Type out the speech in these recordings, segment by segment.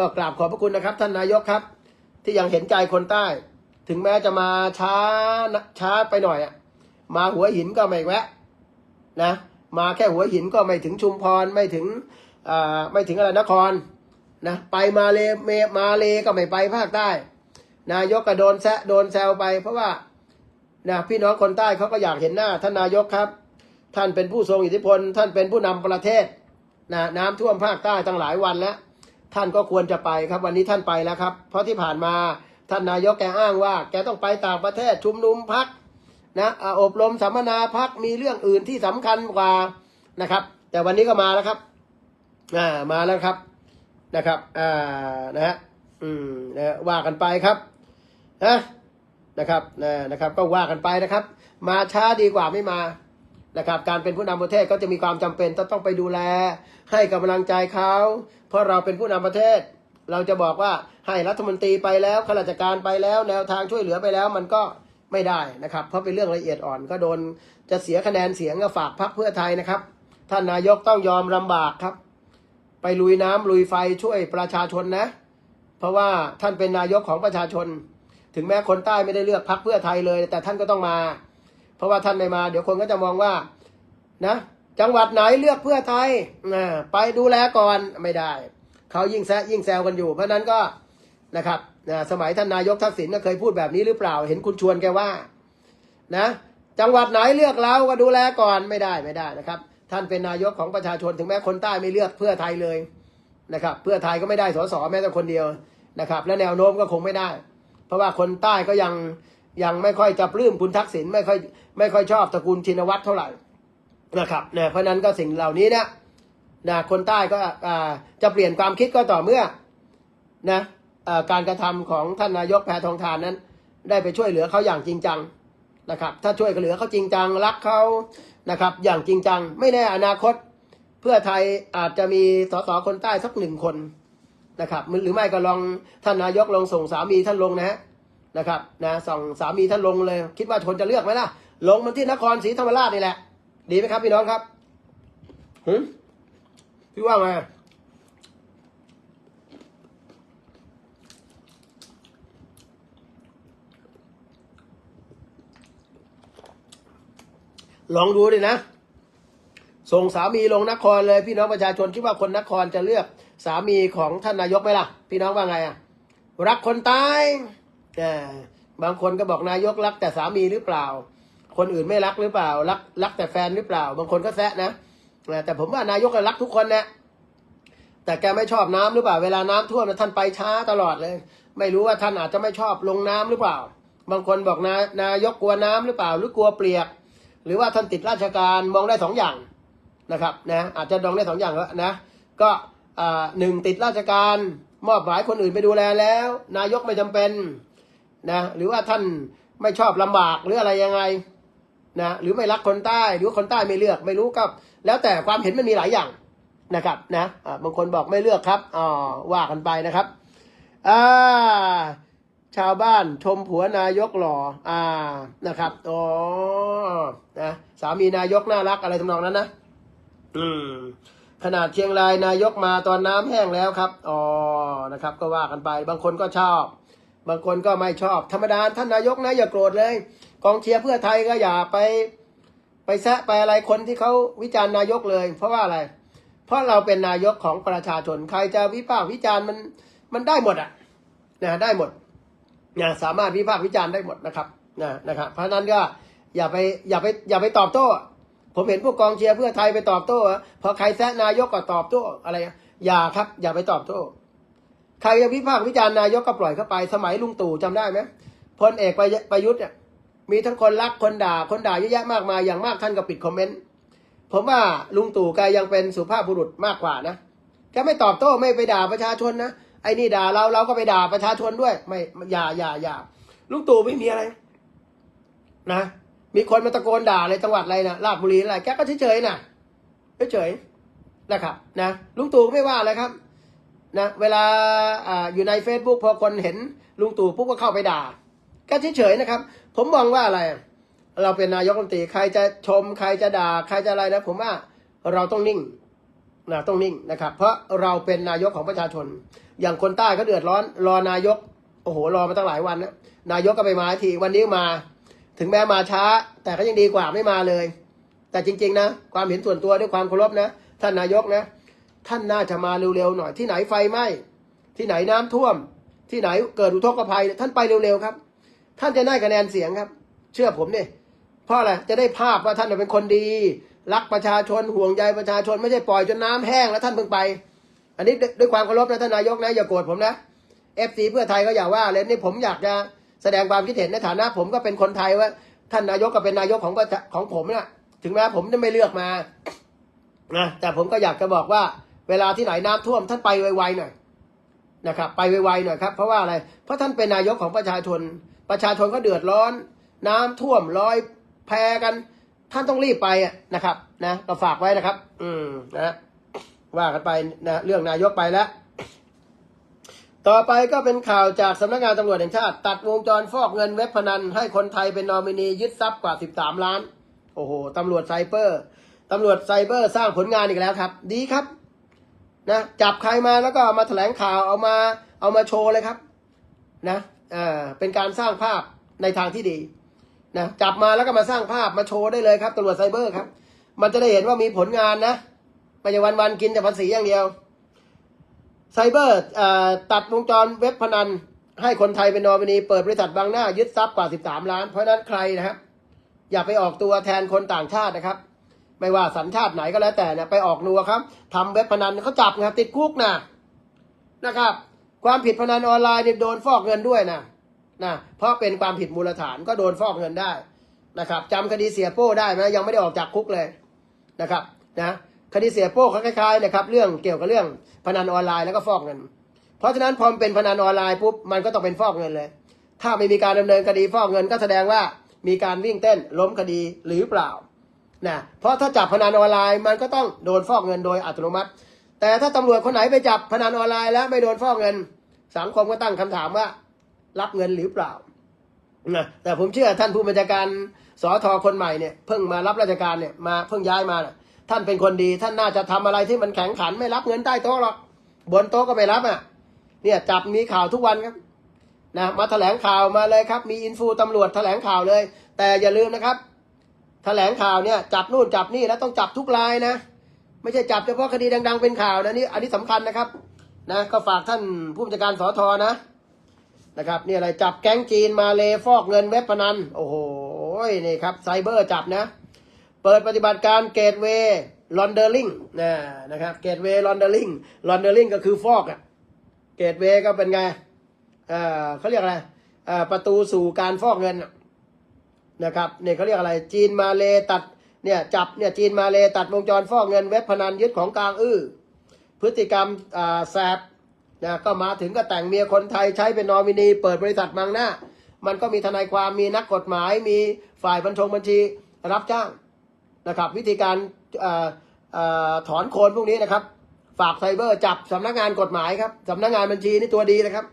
ก็กราบขอบพระคุณนะครับ ท่านนายกครับ ที่ยังเห็นใจคนใต้ ถึงแม้จะมาช้าช้าไปหน่อยอะมาหัวหินก็ไม่แวะนะมาแค่หัวหินก็ไม่ถึงชุมพรไม่ถึงอ่าไม่ถึงอะไรนครนะไปมาเลเมมาเลก็ไม่ไปภาคใต้ นายกก็โดนแซะโดนแซวไป เพราะว่านะพี่น้องคนใต้เขาก็อยากเห็นหน้าท่านนายกครับ ท่านเป็นผู้ทรงอิทธิพล ท่านเป็นผู้นำประเทศนะน้ำท่วมภาคใต้ตั้งหลายวันแล้ว ท่านก็ควรจะไปครับ วันนี้ท่านไปแล้วครับ เพราะที่ผ่านมาท่านนายกแกอ้างว่า แกต้องไปต่างประเทศชุมนุมพักนะอาอบรมสัมมนาพักมีเรื่องอื่นที่สำคัญกว่านะครับ แต่วันนี้ก็มาแล้วครับอ่ามาแล้วครับนะครับอ่านะฮะอืมนะฮะว่ากันไปครับนะนะครับนะนะครับ ก็ว่ากันไปนะครับ มาช้าดีกว่าไม่มา นะครับการเป็นผู้นำประเทศก็จะมีความจำเป็นต้องต้องไปดูแล ให้กำลังใจเขาเพราะเราเป็นผู้นำประเทศ เราจะบอกว่าให้รัฐมนตรีไปแล้วข้าราชการไปแล้ว แนวทางช่วยเหลือไปแล้วมันก็ไม่ได้นะครับ เพราะเป็นเรื่องละเอียดอ่อนก็โดนจะเสียคะแนนเสียงก็ฝากพรรคเพื่อไทยนะครับ ท่านนายกต้องยอมลำบากครับ ไปลุยน้ำลุยไฟช่วยประชาชนนะ เพราะว่าท่านเป็นนายกของประชาชน ถึงแม้คนใต้ไม่ได้เลือกพรรคเพื่อไทยเลย แต่ท่านก็ต้องมา เพราะว่าท่านไม่มา เดี๋ยวคนก็จะมองว่านะจังหวัดไหนเลือกเพื่อไทยไปดูแลก่อนไม่ได้ เขายิ่งแซะยิ่งแซวกันอยู่ เพราะนั้นก็นะครับสมัยท่านนายกทักษิณก็เคยพูดแบบนี้หรือเปล่า เห็นคุณชวนแกว่านะจังหวัดไหนเลือกเราก็ดูแลก่อนไม่ได้ไม่ได้นะครับ ท่านเป็นนายกของประชาชนถึงแม้คนใต้ไม่เลือกเพื่อไทยเลยนะครับ เพื่อไทยก็ไม่ได้สสแม้แต่คนเดียวนะครับ และแนวโน้มก็คงไม่ได้ เพราะว่าคนใต้ก็ยัง ยังไม่ค่อยจะปลื้มคุณทักษิณไม่ค่อยไม่ค่อยชอบตระกูลชินวัตรเท่าไหร่นะครับเนี่ยเพราะนั้นก็สิ่งเหล่านี้เนี่ยนะคนใต้ก็จะเปลี่ยนความคิดก็ต่อเมื่อนะอ่าการกระทำของท่านนายกแพทองทานนั้น ได้ไปช่วยเหลือเขาอย่างจริงจังนะครับ ถ้าช่วยเหลือเขาจริงจังรักเขานะครับ อย่างจริงจัง ไม่แน่อนาคต เพื่อไทยอาจจะมีสสคนใต้สักหนึ่งคนนะครับหรือไม่ก็ลองท่านนายกลองส่งสามีท่านลงนะฮะ นะครับนะส่งสามีท่านลงเลย คิดว่าคนจะเลือกไหมล่ะ ลงมันที่นครศรีธรรมราชนี่แหละ ดีไหมครับพี่น้องครับหืมพี่ว่าไงลองดูดินะ ส่งสามีลงนครเลย พี่น้องประชาชนคิดว่าคนนครจะเลือกสามีของท่านนายกไหมล่ะ พี่น้องว่าไงอะ รักคนตาย บางคนก็บอกนายกรักแต่สามีหรือเปล่า คนอื่นไม่รักหรือเปล่า รักรักแต่แฟนหรือเปล่า บางคนก็แซะนะแต่ผมว่านายกรักทุกคนนะแต่แกไม่ชอบน้ำหรือเปล่า เวลาน้ำท่วมท่านไปช้าตลอดเลย ไม่รู้ว่าท่านอาจจะไม่ชอบลงน้ำหรือเปล่า บางคนบอกนานายกกลัวน้ำหรือเปล่า หรือกลัวเปียก หรือว่าท่านติดราชการมองได้สองอย่างนะครับนะอาจจะดองได้สองอย่างแล้วนะก็หนึ่งติดราชการมอบหมายคนอื่นไปดูแลแล้ว นายกไม่จำเป็น นะหรือว่าท่านไม่ชอบลำบากหรืออะไรยังไงนะหรือไม่รักคนใต้หรือว่าคนใต้ไม่เลือกไม่รู้ก็แล้วแต่ความเห็นมันมีหลายอย่างนะครับนะอ่าบางคนบอกไม่เลือกครับอ๋อว่ากันไปนะครับอ่าชาวบ้านชมผัวนายกหล่ออ่านะครับอ๋อนะสามีนายกน่ารักอะไรทำนองนั้นนะอืมขนาดเชียงรายนายกมาตอนน้ำแห้งแล้วครับ อ๋อ นะครับ ก็ว่ากันไป บางคนก็ชอบ บางคนก็ไม่ชอบ ธรรมดาท่านนายกนะอย่าโกรธเลย กองเชียร์เพื่อไทยก็อย่าไป ไปแซะไปอะไรคนที่เขาวิจารณ์นายกเลย เพราะว่าอะไร เพราะเราเป็นนายกของประชาชนใครจะวิพากษ์วิจารณ์มันมันได้หมดอะนะได้หมดนะสามารถวิพากษ์วิจารณ์ได้หมดนะครับนะนะครับ เพราะนั้นก็อย่าไปอย่าไปอย่าไปตอบโต้ผมเห็นพวกกองเชียร์เพื่อไทยไปตอบโต้พอใครแซะนายกก็ตอบโต้อะไร อย่าครับ อย่าไปตอบโต้ ใครจะวิพากษ์วิจารณ์นายกก็ปล่อยเข้าไป สมัยลุงตู่จำได้ไหมพลเอกประยุทธ์เนี่ยมีทั้งคนรักคนด่าคนด่าเยอะแยะมากมายอย่างมากท่านก็ปิดคอมเมนต์ผมว่าลุงตู่แกยังเป็นสุภาพบุรุษมากกว่านะแกไม่ตอบโต้ไม่ไปด่าประชาชนนะไอ้นี่ด่าเราเราก็ไปด่าประชาชนด้วย ไม่อย่าอย่าอย่าลุงตู่ไม่มีอะไร นะมีคนมาตะโกนด่าเลยจังหวัดอะไรนะราชบุรีอะไรแกก็เฉยๆนะเฉยๆนะครับ นะลุงตู่ไม่ว่าอะไรครับ นะเวลาออยู่ใน Facebook พอคนเห็นลุงตู่ปุ๊บก็เข้าไปด่า ก็เฉยๆนะครับ ผมมองว่าอะไร เราเป็นนายกรัฐมนตรีใครจะชม ใครจะด่า ใครจะอะไรนะผมว่าเราต้องนิ่งนะต้องนิ่งนะครับ เพราะเราเป็นนายกของประชาชน อย่างคนใต้เขาเดือดร้อนรอนายกโอ้โหรอมาตั้งหลายวันนะนายกก็ไปมาทีวันนี้มา ถึงแม้มาช้า แต่ก็ยังดีกว่าไม่มาเลย แต่จริง ๆ นะ ความเห็นส่วนตัวด้วยความเคารพนะ ท่านนายกนะ ท่านน่าจะมาเร็วๆหน่อยที่ไหนไฟไหม้ที่ไหนน้ำท่วม ที่ไหนเกิดอุทกภัย ท่านไปเร็วๆครับ ท่านจะได้คะแนนเสียงครับ เชื่อผมเนี่ยเพราะอะไรจะได้ภาพว่าท่านเป็นคนดี รักประชาชนห่วงใยประชาชนไม่ใช่ปล่อยจนน้ำแห้งแล้วท่านเพิ่งไป อันนี้ด้วยความเคารพนะท่านนายกนะอย่าโกรธผมนะเอฟซีเพื่อไทยก็อย่าว่าเลยนี่ผมอยากจะแสดงความคิดเห็นในฐานะ ผมก็เป็นคนไทยว่า ท่านนายกก็เป็นนายกของของผมนะถึงแม้ผมจะไม่เลือกมานะแต่ผมก็อยากจะบอกว่า เวลาที่ไหนน้ำท่วมท่านไปไวๆหน่อยนะครับไปไวๆหน่อยครับเพราะว่าอะไรเพราะท่านเป็นนายกของประชาชน ประชาชนก็เดือดร้อน น้ำท่วมลอยแพกัน ท่านต้องรีบไปนะครับนะก็ฝากไว้นะครับ อืมนะว่ากันไปนะเรื่องนายกไปแล้ว ต่อไปก็เป็นข่าวจากสำนักงานตำรวจแห่งชาติ ตัดวงจรฟอกเงินเว็บพนัน ให้คนไทยเป็นนอมินียึดทรัพย์กว่า 13 ล้าน โอ้โหตำรวจไซเบอร์ตำรวจไซเบอร์สร้างผลงานอีกแล้วครับ ดีครับ นะจับใครมาแล้วก็เอามาแถลงข่าวเอามาเอามาโชว์เลยครับนะอ่าเป็นการสร้างภาพในทางที่ดีนะจับมาแล้วก็มาสร้างภาพมาโชว์ได้เลยครับตำรวจไซเบอร์ครับ มันจะได้เห็นว่ามีผลงานนะไม่ใช่วันๆกินแต่ภาษีอย่างเดียวไซเบอร์อ่อตัดวงจรเว็บพนัน ให้คนไทยเป็นนอมินีเปิดบริษัทบางหน้ายึดทรัพย์กว่า 13 ล้าน เพราะนั้นใครนะครับ อย่าไปออกตัวแทนคนต่างชาตินะครับ ไม่ว่าสัญชาติไหนก็แล้วแต่เนี่ยไปออกนัวครับทำเว็บพนันเขาจับนะครับติดคุกนะนะครับ ความผิดพนันออนไลน์เนี่ยโดนฟอกเงินด้วยนะนะเพราะเป็นความผิดมูลฐานก็โดนฟอกเงินได้นะครับจำคดีเสียโป้ได้ไหมยังไม่ได้ออกจากคุกเลยนะครับนะคดีเสียโป้เขาคล้ายๆนะครับเรื่องเกี่ยวกับเรื่องพนันออนไลน์แล้วก็ฟอกเงิน เพราะฉะนั้นพอมเป็นพนันออนไลน์ปุ๊บมันก็ต้องเป็นฟอกเงินเลย ถ้าไม่มีการดำเนินคดีฟอกเงินก็แสดงว่ามีการวิ่งเต้นล้มคดีหรือเปล่า นะเพราะถ้าจับพนันออนไลน์มันก็ต้องโดนฟอกเงินโดยอัตโนมัติ แต่ถ้าตำรวจคนไหนไปจับพนันออนไลน์แล้วไม่โดนฟอกเงิน สังคมก็ตั้งคำถามว่า รับเงินหรือเปล่านะแต่ผมเชื่อท่านผู้บัญชาการสอทอคนใหม่เนี่ยเพิ่งมารับราชการเนี่ยมาเพิ่งย้ายมานะท่านเป็นคนดี ท่านน่าจะทำอะไรที่มันแข็งขันไม่รับเงินใต้โต๊ะหรอกบนโต๊ะก็ไม่รับอะ เนี่ยจับมีข่าวทุกวันครับนะมาแถลงข่าวมาเลยครับ มีอินฟูตำรวจแถลงข่าวเลย แต่อย่าลืมนะครับ แถลงข่าวเนี่ยจับนู่นจับนี่แล้วต้องจับทุกรายนะ ไม่ใช่จับเฉพาะคดีดัง ๆ เป็นข่าวนะนี่อันนี้สำคัญนะครับนะก็ฝากท่านผู้บัญชาการสอทอนะนะครับนี่อะไรจับแก๊งจีนมาเลฟอกเงินเว็บพนันโอ้โหนี่ครับไซเบอร์จับนะ เปิดปฏิบัติการเกตเวย์ลอนเดอร์ลิงนะนะครับเกตเวย์ลอนเดอร์ลิงลอนเดอร์ลิงก็คือฟอกอะเกตเวย์ก็เป็นไงเออเขาเรียกอะไรเออประตูสู่การฟอกเงินน่ะ นะครับเนี่ยเขาเรียกอะไรจีนมาเลตัดเนี่ยจับเนี่ยจีนมาเลตัดวงจรฟอกเงินเว็บพนันยึดของกลางอื้อพฤติกรรมแสบนะก็มาถึงก็แต่งเมียคนไทยใช้เป็นนอมินี เปิดบริษัทมังหน้า มันก็มีทนายความมีนักกฎหมายมีฝ่ายบัญชงบัญชีรับจ้างนะครับ วิธีการออถอนโคนพวกนี้นะครับ ฝากไซเบอร์จับสำนักงานกฎหมายครับสำนักงานบัญชีนี่ตัวดีนะครับ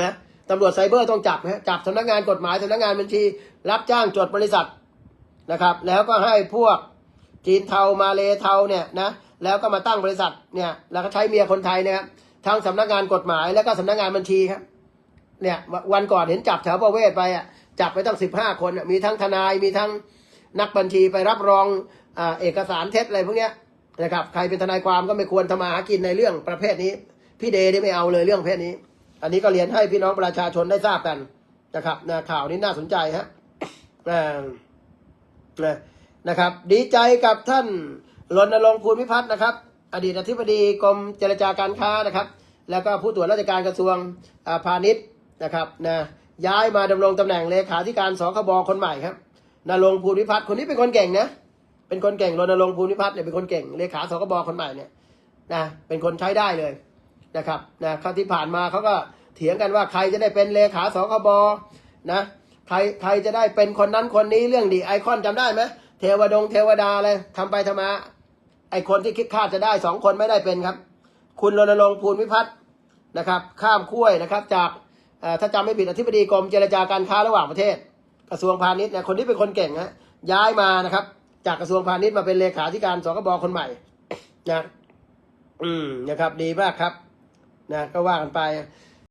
นะ ตำรวจไซเบอร์ต้องจับนะจับสำนักงานกฎหมายสำนักงานบัญชี รับจ้างจดบริษัทนะครับ แล้วก็ให้พวกจีนเทามาเลเทาเนี่ยนะแล้วก็มาตั้งบริษัทเนี่ยแล้วก็ใช้เมียคนไทยนะครับทางสำนักงานกฎหมายแล้วก็สำนักงานบัญชีครับเนี่ยวันก่อนเห็นจับแถวประเวศไปอะจับไปตั้งสิบห้าคนมีทั้งทนายมีทั้งนักบัญชีไปรับรองอเอกสารเท็จอะไรพวกเนี้ยนะครับใครเป็นทนายความก็ไม่ควรทำมาหากินในเรื่องประเภทนี้ พี่เดย์นี่ไม่เอาเลยเรื่องประเภทนี้ อันนี้ก็เรียนให้พี่น้องประชาชนได้ทราบกันนะครับนะข่าวนี้น่าสนใจฮะนะนะครับ ดีใจกับท่านรณรงค์ภูมิพัฒน์นะครับ อดีตอธิบดีกรมเจรจาการค้านะครับ แล้วก็ผู้ตรวจราชการกระทรวงพาณิชย์นะครับนะย้ายมาดำรงตำแหน่งเลขาธิการสคบคนใหม่ครับนรงค์ภูมิพัฒน์คนนี้เป็นคนเก่งนะเป็นคนเก่งรณรงค์ภูมิพัฒน์เนี่ยเป็นคนเก่งเลขาสคบคนใหม่เนี่ยนะเป็นคนใช้ได้เลย นะครับนะครั้งที่ผ่านมาเขาก็เถียงกันว่าใครจะได้เป็นเลขาสคบนะใครใครจะได้เป็นคนนั้นคนนี้เรื่องดีไอคอนจำได้ไหมเทวดงเทวดาอะไรทำไปทำมาไอคนที่คิดคาดจะได้สองคนไม่ได้เป็นครับ คุณรณรงค์ภูมิพัฒน์นะครับ ข้ามขั้วนะครับ จากถ้าจำไม่ผิดอธิบดีกรมเจรจาการค้าระหว่างประเทศ กระทรวงพาณิชย์นี่ยคนนี้เป็นคนเก่งฮะย้ายมานะครับ จากกระทรวงพาณิชย์มาเป็นเลขาธิการสคบคนใหม่นะอืมนะครับดีมากครับ นะก็ว่ากันไป